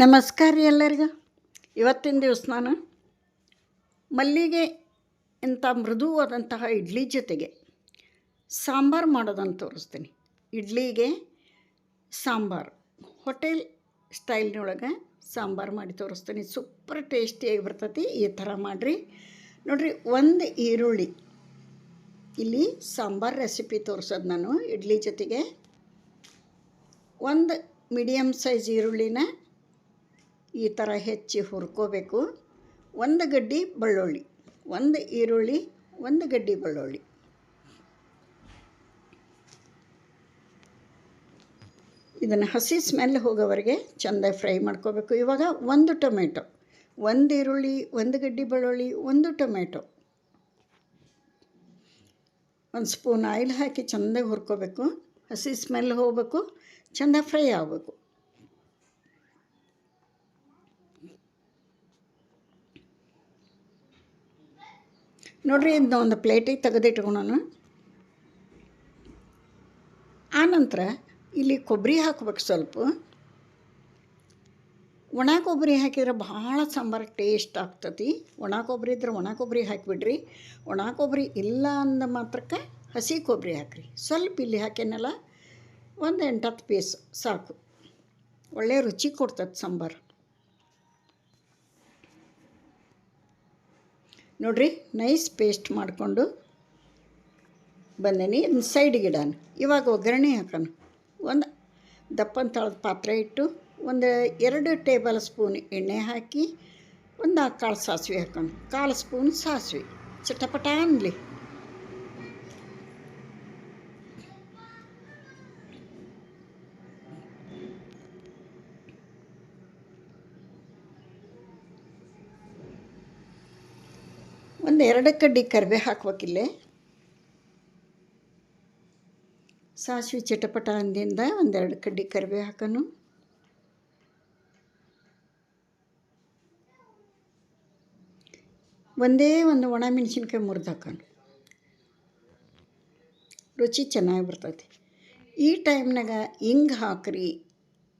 ನಮಸ್ಕಾರ ರೀ ಎಲ್ಲರಿಗೂ. ಇವತ್ತಿನ ದಿವಸ ನಾನು ಮಲ್ಲಿಗೆ ಇಂಥ ಮೃದುವಾದಂತಹ ಇಡ್ಲಿ ಜೊತೆಗೆ ಸಾಂಬಾರು ಮಾಡೋದನ್ನು ತೋರಿಸ್ತೀನಿ. ಇಡ್ಲಿಗೆ ಸಾಂಬಾರು. ಹೋಟೆಲ್ ಸ್ಟೈಲ್ನೊಳಗೆ ಸಾಂಬಾರು ಮಾಡಿ ತೋರಿಸ್ತೀನಿ. ಸೂಪರ್ ಟೇಸ್ಟಿಯಾಗಿ ಬರ್ತೈತಿ. ಈ ಥರ ಮಾಡಿರಿ. ನೋಡಿರಿ, ಒಂದು ಈರುಳ್ಳಿ. ಇಲ್ಲಿ ಸಾಂಬಾರು ರೆಸಿಪಿ ತೋರಿಸೋದು ನಾನು. ಇಡ್ಲಿ ಜೊತೆಗೆ ಒಂದು ಮೀಡಿಯಮ್ ಸೈಜ್ ಈರುಳ್ಳಿನ ಈ ಥರ ಹೆಚ್ಚಿ ಹುರ್ಕೋಬೇಕು. ಒಂದು ಗಡ್ಡಿ ಬೆಳ್ಳುಳ್ಳಿ, ಒಂದು ಈರುಳ್ಳಿ, ಒಂದು ಗಡ್ಡಿ ಬೆಳ್ಳುಳ್ಳಿ. ಇದನ್ನು ಹಸಿ ಸ್ಮೆಲ್ ಹೋಗೋವರೆಗೆ ಚೆಂದ ಫ್ರೈ ಮಾಡ್ಕೋಬೇಕು. ಇವಾಗ ಒಂದು ಟೊಮೆಟೊ, ಒಂದು ಈರುಳ್ಳಿ, ಒಂದು ಗಡ್ಡಿ ಬೆಳ್ಳುಳ್ಳಿ, ಒಂದು ಟೊಮೆಟೊ. ಒಂದು ಸ್ಪೂನ್ ಆಯಿಲ್ ಹಾಕಿ ಚೆಂದಾಗಿ ಹುರ್ಕೋಬೇಕು. ಹಸಿ ಸ್ಮೆಲ್ ಹೋಗಬೇಕು ಚೆಂದ ಫ್ರೈ ಆಗಬೇಕು. ನೋಡಿರಿ ಇದನ್ನ ಒಂದು ಪ್ಲೇಟಿಗೆ ತೆಗೆದಿಟ್ಕೊಳೋಣ ಆನಂತರ ಇಲ್ಲಿ ಕೊಬ್ಬರಿ ಹಾಕ್ಬೇಕು ಸ್ವಲ್ಪ. ಒಣ ಕೊಬ್ಬರಿ ಹಾಕಿದ್ರೆ ಭಾಳ ಸಾಂಬಾರು ಟೇಸ್ಟ್ ಆಗ್ತತಿ. ಒಣ ಕೊಬ್ಬರಿ ಇದ್ರೆ ಒಣ ಕೊಬ್ಬರಿ ಹಾಕಿಬಿಡ್ರಿ. ಒಣ ಕೊಬ್ಬರಿ ಇಲ್ಲ ಅಂದ ಮಾತ್ರಕ್ಕೆ ಹಸಿ ಕೊಬ್ಬರಿ ಹಾಕಿರಿ. ಸ್ವಲ್ಪ ಇಲ್ಲಿ ಹಾಕೇನಲ್ಲ ಒಂದು ಎಂಟತ್ತು ಪೀಸ್ ಸಾಕು. ಒಳ್ಳೆಯ ರುಚಿ ಕೊಡ್ತದೆ ಸಾಂಬಾರು. ನೋಡ್ರಿ ನೈಸ್ ಪೇಸ್ಟ್ ಮಾಡಿಕೊಂಡು ಬಂದೇನಿ. ಇದನ್ನ ಸೈಡಿಗೆ ಇಡೋಣ ಇವಾಗ ಒಗ್ಗರಣೆ ಹಾಕೋಣ. ಒಂದು ದಪ್ಪನ ತಳದ ಪಾತ್ರೆ ಇಟ್ಟು ಒಂದು ಎರಡು ಟೇಬಲ್ ಸ್ಪೂನ್ ಎಣ್ಣೆ ಹಾಕಿ ಒಂದು ಕಾಳು ಸಾಸಿವೆ ಹಾಕೋಣ. ಕಾಲು ಸ್ಪೂನ್ ಸಾಸಿವೆ. ಚಟಪಟ ಅನ್ನಲಿ ಒಂದು ಎರಡು ಕಡ್ಡಿ ಕರಿಬೇ ಹಾಕ್ಬೇಕಿಲ್ಲೇ ಸಾಸಿವೆ ಚಟಪಟ ಅಂದಿಂದ ಒಂದೆರಡು ಕಡ್ಡಿ ಕರಿಬೇ ಹಾಕೋನು. ಒಂದೇ ಒಂದು ಒಣ ಮೆಣಸಿನ್ಕಾಯಿ ಮುರಿದು ಹಾಕೋನು. ರುಚಿ ಚೆನ್ನಾಗಿ ಬರ್ತೈತಿ. ಈ ಟೈಮ್ನಾಗ ಹಿಂಗೆ ಹಾಕ್ರಿ,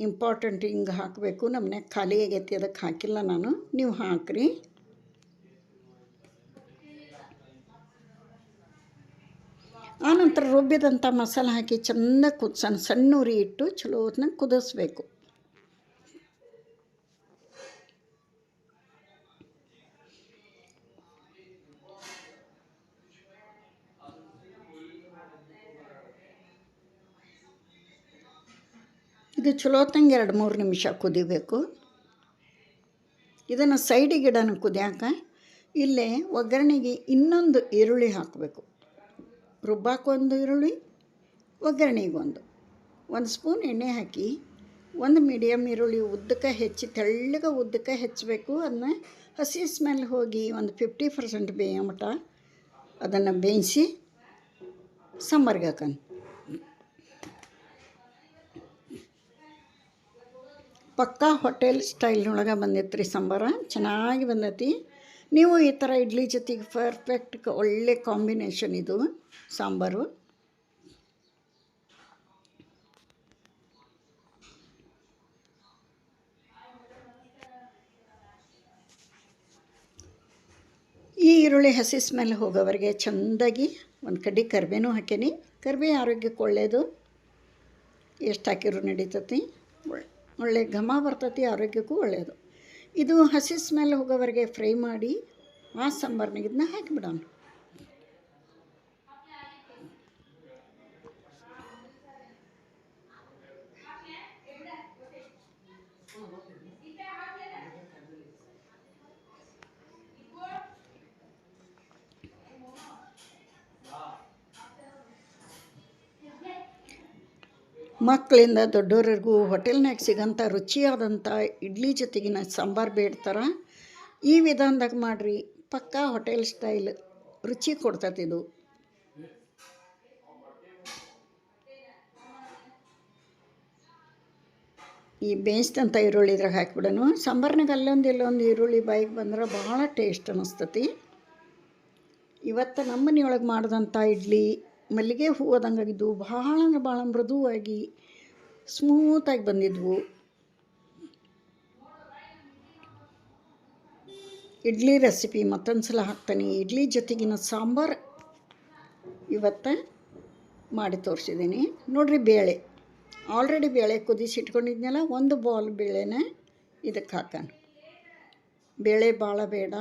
ಇಂಪಾರ್ಟೆಂಟ್ ಹಿಂಗೆ ಹಾಕಬೇಕು ನಮ್ಮನೆ ಖಾಲಿ ಆಗೈತಿ ಅದಕ್ಕೆ ಹಾಕಿಲ್ಲ ನಾನು, ನೀವು ಹಾಕ್ರಿ. ಆನಂತರ ರುಬ್ಬಿದಂಥ ಮಸಾಲೆ ಹಾಕಿ ಚೆಂದ ಕುದ್ ಸಣ್ಣ ಸಣ್ಣ ಉರಿ ಇಟ್ಟು ಚಲೋ ಹೊತ್ನಾಗ ಕುದಿಸ್ಬೇಕು. ಇದು ಚಲೋ ಹೊತ್ತಂಗೆ ಎರಡು ಮೂರು ನಿಮಿಷ ಕುದಿಬೇಕು. ಇದನ್ನು ಸೈಡಿಗೆ ಇಡೋಣ ಕುದಿಯಾಕ ಇಲ್ಲೇ ಒಗ್ಗರಣೆಗೆ ಇನ್ನೊಂದು ಈರುಳ್ಳಿ ಹಾಕಬೇಕು. ರುಬ್ಬಾಕೊಂದು ಈರುಳ್ಳಿ, ಒಗ್ಗರಣೆಗೊಂದು. ಒಂದು ಸ್ಪೂನ್ ಎಣ್ಣೆ ಹಾಕಿ, ಒಂದು ಮೀಡಿಯಮ್ ಈರುಳ್ಳಿ ಉದ್ದಕ್ಕೆ ಹೆಚ್ಚಿ, ತೆಳ್ಳಗೆ ಉದ್ದಕ್ಕೆ ಹೆಚ್ಚಬೇಕು. ಅದನ್ನ ಹಸಿ ಸ್ಮೆಲ್ ಹೋಗಿ ಒಂದು ಫಿಫ್ಟಿ ಪರ್ಸೆಂಟ್ ಬೇಯೋ ಮಟ ಅದನ್ನು ಬೇಯಿಸಿ ಸಾಂಬಾರ್ಗೆ ಹಾಕೋಣ. ಪಕ್ಕಾ ಹೋಟೆಲ್ ಸ್ಟೈಲ್ನೊಳಗೆ ಬಂದೈತೆ ರೀ ಸಾಂಬಾರ. ಚೆನ್ನಾಗಿ ಬಂದೈತಿ. ನೀವು ಈ ಥರ ಇಡ್ಲಿ ಜೊತೆಗೆ ಪರ್ಫೆಕ್ಟ್ ಒಳ್ಳೆ ಕಾಂಬಿನೇಷನ್ ಇದು, ಸಾಂಬಾರು. ಈ ಈರುಳ್ಳಿ ಹಸಿ ಸ್ಮೆಲ್ ಹೋಗೋವರೆಗೆ ಚೆಂದಾಗಿ ಒಂದು ಕಡ್ಡಿ ಕರ್ಬೇನೂ ಹಾಕೀನಿ. ಕರ್ಬೇ ಆರೋಗ್ಯಕ್ಕೆ ಒಳ್ಳೆಯದು ಎಷ್ಟು ಹಾಕಿರೂ ನಡೀತತಿ? ಒಳ್ಳೆ ಘಮ ಬರ್ತೈತಿ, ಆರೋಗ್ಯಕ್ಕೂ ಒಳ್ಳೆಯದು ಇದು ಹಸಿ ಸ್ಮೆಲ್ ಹೋಗೋವರೆಗೆ ಫ್ರೈ ಮಾಡಿ ಆ ಸಾಂಬಾರ್ನಾಗ ಇದನ್ನ ಹಾಕಿಬಿಡೋಣ ಮಕ್ಕಳಿಂದ ದೊಡ್ಡೋರಿಗೂ ಹೋಟೆಲ್ನಾಗ ಸಿಗೋಂಥ ರುಚಿಯಾದಂಥ ಇಡ್ಲಿ ಜೊತೆಗಿನ ಸಾಂಬಾರು ಬೇಡ್ತಾರೆ? ಈ ವಿಧಾನದಾಗ ಮಾಡಿರಿ. ಪಕ್ಕಾ ಹೋಟೆಲ್ ಸ್ಟೈಲ್. ರುಚಿ ಕೊಡ್ತತಿದು ಈ ಬೇಯಿಸಿದಂಥ ಈರುಳ್ಳಿ ಇದ್ರಾಗ ಹಾಕಿಬಿಡೋನು. ಸಾಂಬಾರ್ನಾಗ ಅಲ್ಲೊಂದು ಇಲ್ಲೊಂದು ಈರುಳ್ಳಿ ಬಾಯಿಗೆ ಬಂದ್ರೆ ಭಾಳ ಟೇಸ್ಟ್ ಅನ್ನಿಸ್ತತಿ ಇವತ್ತು ನಮ್ಮನೆಯೊಳಗೆ ಮಾಡಿದಂಥ ಇಡ್ಲಿ ಮಲ್ಲಿಗೆ ಹೂ ಆದಂಗಾಗಿದ್ದು ಭಾಳ ಭಾಳ ಮೃದುವಾಗಿ ಸ್ಮೂತಾಗಿ ಬಂದಿದ್ವು. ಇಡ್ಲಿ ರೆಸಿಪಿ ಮತ್ತೊಂದು ಸಲ ಹಾಕ್ತೇನೆ. ಇಡ್ಲಿ ಜೊತೆಗಿನ ಸಾಂಬಾರು ಇವತ್ತು ಮಾಡಿ ತೋರಿಸಿದ್ದೀನಿ. ನೋಡಿರಿ ಬೇಳೆ. ಆಲ್ರೆಡಿ ಬೇಳೆ ಕುದಿಸಿ ಇಟ್ಕೊಂಡಿದ್ನಲ್ಲ, ಒಂದು ಬಾಲ್ ಬೇಳೆನೇ ಇದಕ್ಕೆ ಹಾಕೋಣ. ಬೇಳೆ ಭಾಳ ಬೇಡ.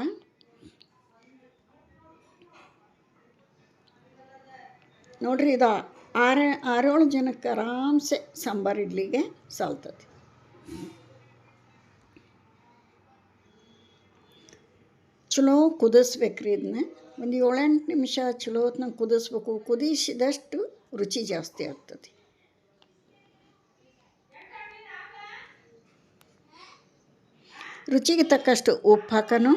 ನೋಡಿರಿ ಇದು ಆರ, ಆರೇಳು ಜನಕ್ಕೆ ಆರಾಮ್ಸೆ ಸಾಂಬಾರು ಇಡ್ಲಿಗೆ ಸಾಲ್ತದೆ. ಚಲೋ ಕುದಿಸ್ಬೇಕ್ರಿ ಇದನ್ನ ಒಂದು ಏಳೆಂಟು ನಿಮಿಷ ಚಲೋ ಹೊತ್ನಾಗ ಕುದಿಸ್ಬೇಕು. ಕುದಿಸಿದಷ್ಟು ರುಚಿ ಜಾಸ್ತಿ ಆಗ್ತದೆ. ರುಚಿಗೆ ತಕ್ಕಷ್ಟು ಉಪ್ಪು ಹಾಕೋಣ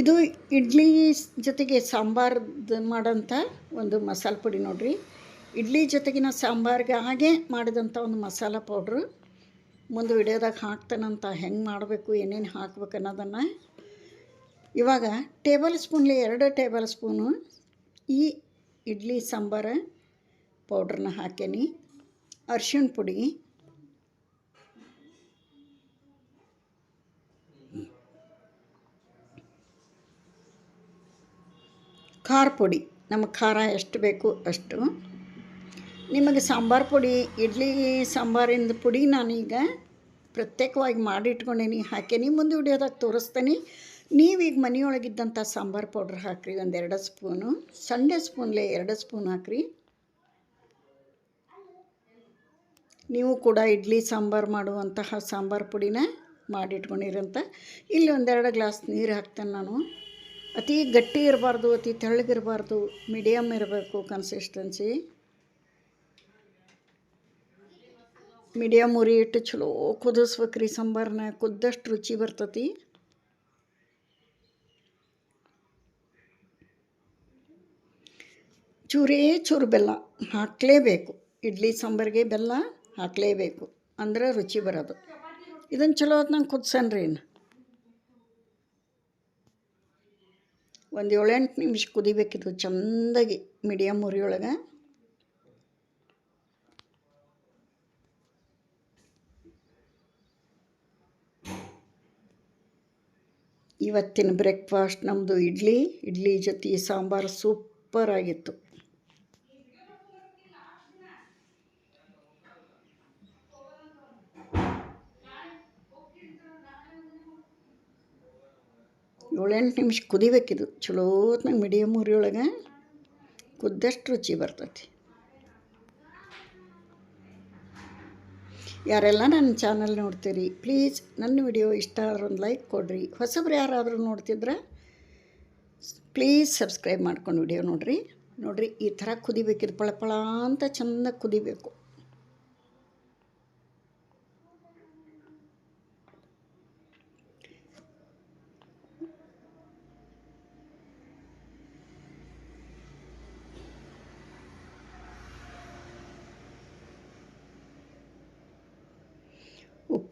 ಇದು ಇಡ್ಲಿ ಜೊತೆಗೆ ಸಾಂಬಾರ್ದು ಮಾಡೋಂಥ ಒಂದು ಮಸಾಲೆ ಪುಡಿ ನೋಡಿರಿ. ಇಡ್ಲಿ ಜೊತೆಗಿನ ಸಾಂಬಾರಿಗೆ ಹಾಗೆ ಮಾಡಿದಂಥ ಒಂದು ಮಸಾಲೆ ಪೌಡ್ರು. ಮುಂದೆ ವಿಡಿಯೋದಾಗ ಹಾಕ್ತಾನಂತ ಹೆಂಗೆ ಮಾಡಬೇಕು, ಏನೇನು ಹಾಕ್ಬೇಕು ಅನ್ನೋದನ್ನು. ಇವಾಗ ಟೇಬಲ್ ಸ್ಪೂನ್ಲಿ ಎರಡು ಟೇಬಲ್ ಸ್ಪೂನು ಈ ಇಡ್ಲಿ ಸಾಂಬಾರ ಪೌಡ್ರನ್ನ ಹಾಕೇನಿ. ಅರ್ಶಿಣ ಪುಡಿ ಖಾರ ಪುಡಿ. ನಮಗೆ ಖಾರ ಎಷ್ಟು ಬೇಕು ಅಷ್ಟು. ನಿಮಗೆ ಸಾಂಬಾರು ಪುಡಿ, ಇಡ್ಲಿ ಸಾಂಬಾರಿಂದ ಪುಡಿ ನಾನೀಗ ಪ್ರತ್ಯೇಕವಾಗಿ ಮಾಡಿಟ್ಕೊಂಡೇನಿ. ಹಾಕೇನಿ ಮುಂದೆ ವಿಡಿಯೋದಾಗ ತೋರಿಸ್ತೇನೆ. ನೀವೀಗ ಮನೆಯೊಳಗಿದ್ದಂಥ ಸಾಂಬಾರು ಪೌಡ್ರ್ ಹಾಕ್ರಿ ಒಂದು ಎರಡು ಸ್ಪೂನು. ಸಂಡೆ ಸ್ಪೂನ್ಲೇ ಎರಡು ಸ್ಪೂನ್ ಹಾಕ್ರಿ. ನೀವು ಕೂಡ ಇಡ್ಲಿ ಸಾಂಬಾರು ಮಾಡುವಂತಹ ಸಾಂಬಾರು ಪುಡಿನ ಮಾಡಿಟ್ಕೊಂಡಿರಂತ. ಇಲ್ಲಿ ಒಂದೆರಡು ಗ್ಲಾಸ್ ನೀರು ಹಾಕ್ತೇನೆ ನಾನು. ಅತಿ ಗಟ್ಟಿ ಇರಬಾರ್ದು, ಅತಿ ತೆಳ್ಳಗಿರಬಾರ್ದು ಮೀಡಿಯಮ್ ಇರಬೇಕು ಕನ್ಸಿಸ್ಟೆನ್ಸಿ ಮೀಡಿಯಮ್ ಉರಿ ಇಟ್ಟು ಚಲೋ ಕುದಿಸ್ಬೇಕ್ರಿ ಸಾಂಬಾರನ್ನ ಕುದ್ದಷ್ಟು ರುಚಿ ಬರ್ತತಿ. ಚೂರೇ ಚೂರು ಬೆಲ್ಲ ಹಾಕಲೇಬೇಕು. ಇಡ್ಲಿ ಸಾಂಬಾರಿಗೆ ಬೆಲ್ಲ ಹಾಕಲೇಬೇಕು. ಅಂದ್ರೆ ರುಚಿ ಬರೋದು. ಇದನ್ನು ಚಲೋ ಹೊತ್ನಂಗೆ ಕುದ್ಸನ್ರಿ ಇನ್ನು. ಒಂದು ಏಳೆಂಟು ನಿಮಿಷ ಕುದಿಬೇಕಿದು ಚಂದಾಗಿ ಮೀಡಿಯಮ್ ಉರಿಯೊಳಗೆ. ಇವತ್ತಿನ ಬ್ರೇಕ್ಫಾಸ್ಟ್ ನಮ್ಮದು ಇಡ್ಲಿ ಇಡ್ಲಿ ಜೊತೆ ಸಾಂಬಾರು ಸೂಪರ್ ಆಗಿತ್ತು ಏಳೆಂಟು ನಿಮಿಷ ಕುದಿಬೇಕಿದು. ಚಲೋತ್ನಾಗ ಮೀಡಿಯಮ್ ಉರಿಯೊಳಗೆ ಕುದ್ದಷ್ಟು ರುಚಿ ಬರ್ತೈತಿ. ಯಾರೆಲ್ಲ ನನ್ನ ಚಾನಲ್ ನೋಡ್ತೀರಿ, ಪ್ಲೀಸ್ ನನ್ನ ವಿಡಿಯೋ ಇಷ್ಟ ಆದ್ರೆ ಒಂದು ಲೈಕ್ ಕೊಡಿರಿ. ಹೊಸಬ್ರು ಯಾರಾದರೂ ನೋಡ್ತಿದ್ರೆ, ಪ್ಲೀಸ್ ಸಬ್ಸ್ಕ್ರೈಬ್ ಮಾಡ್ಕೊಂಡು ವಿಡಿಯೋ ನೋಡಿರಿ. ನೋಡಿರಿ, ಈ ಥರ ಕುದಿಬೇಕಿದು ಪಳ ಪಳ ಅಂತ ಚೆಂದ ಕುದಿಬೇಕು.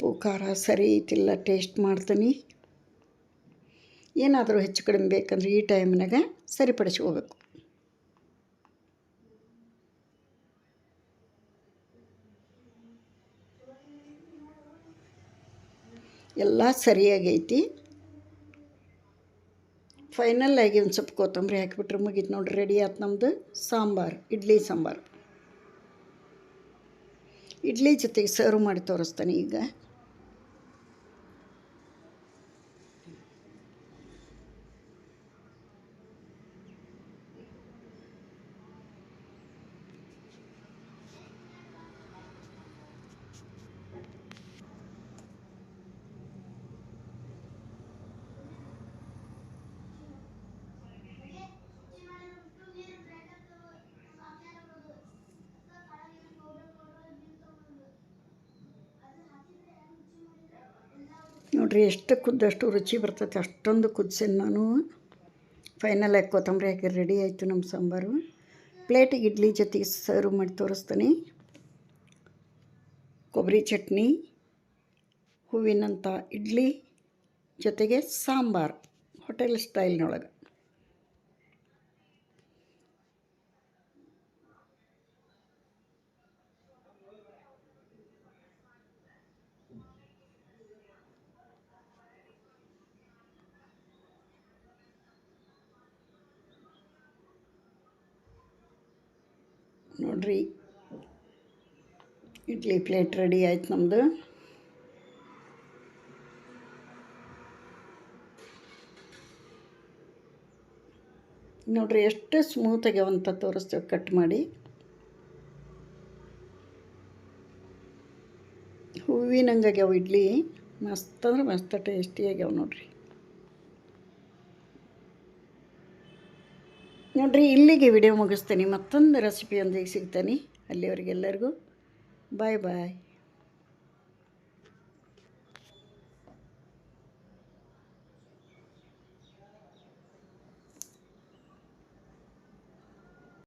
ಉಪ್ಪು, ಖಾರ ಸರಿ ಐತಿಲ್ಲ ಟೇಸ್ಟ್ ಮಾಡ್ತೀನಿ. ಏನಾದರೂ ಹೆಚ್ಚು ಕಡಿಮೆ ಬೇಕಂದ್ರೆ ಈ ಟೈಮ್ನಾಗ ಸರಿಪಡಿಸ್ಕೋಬೇಕು. ಎಲ್ಲ ಸರಿಯಾಗೈತಿ ಫೈನಲ್ ಆಗಿ ಒಂದು ಸ್ವಲ್ಪ ಕೊತ್ತಂಬರಿ ಹಾಕಿಬಿಟ್ರೆ ಮುಗೀತು ನೋಡಿರಿ ರೆಡಿ ಆಯ್ತು ನಮ್ಮದು ಸಾಂಬಾರು, ಇಡ್ಲಿ ಸಾಂಬಾರು. ಇಡ್ಲಿ ಜೊತೆಗೆ ಸರ್ವ್ ಮಾಡಿ ತೋರಿಸ್ತಾನೆ ಈಗ. ನೋಡ್ರಿ ಎಷ್ಟು ಕುದ್ದಷ್ಟು ರುಚಿ ಬರ್ತೈತೆ, ಅಷ್ಟೊಂದು ಕುದ್ಸೇನೆ ನಾನು. ಫೈನಲ್ ಆಗಿ ಕೊತ್ತಂಬರಿ ಹಾಕಿ ರೆಡಿ ಆಯಿತು ನಮ್ಮ ಸಾಂಬಾರು. ಪ್ಲೇಟಿಗೆ ಇಡ್ಲಿ ಜೊತೆಗೆ ಸರ್ವ್ ಮಾಡಿ ತೋರಿಸ್ತೀನಿ. ಕೊಬ್ಬರಿ ಚಟ್ನಿ ಹೂವಿನಂಥ ಇಡ್ಲಿ ಜೊತೆಗೆ ಸಾಂಬಾರು ಹೋಟೆಲ್ ಸ್ಟೈಲ್ನೊಳಗೆ ನೋಡ್ರಿ. ಇಡ್ಲಿ ಪ್ಲೇಟ್ ರೆಡಿ ಆಯ್ತು ನಮ್ಮದು ನೋಡ್ರಿ ಎಷ್ಟು ಸ್ಮೂತಾಗಿ ಅಂತ ತೋರಿಸ್ತೇವೆ ಕಟ್ ಮಾಡಿ. ಹೂವಿನಂಗೆ ಆಗ್ಯಾವ ಇಡ್ಲಿ. ಮಸ್ತ್ ಅಂದ್ರೆ ಮಸ್ತ್ ಟೇಸ್ಟಿ ಆಗ್ಯಾವ ನೋಡ್ರಿ. ನೋಡ್ರಿ ಇಲ್ಲಿಗೆ ವಿಡಿಯೋ ಮುಗಿಸ್ತೀನಿ. ಮತ್ತೊಂದು ರೆಸಿಪಿಯೊಂದಿಗೆ ಸಿಗ್ತೀನಿ. ಅಲ್ಲಿವರೆಗೆಲ್ಲರಿಗೂ ಬಾಯ್ ಬಾಯ್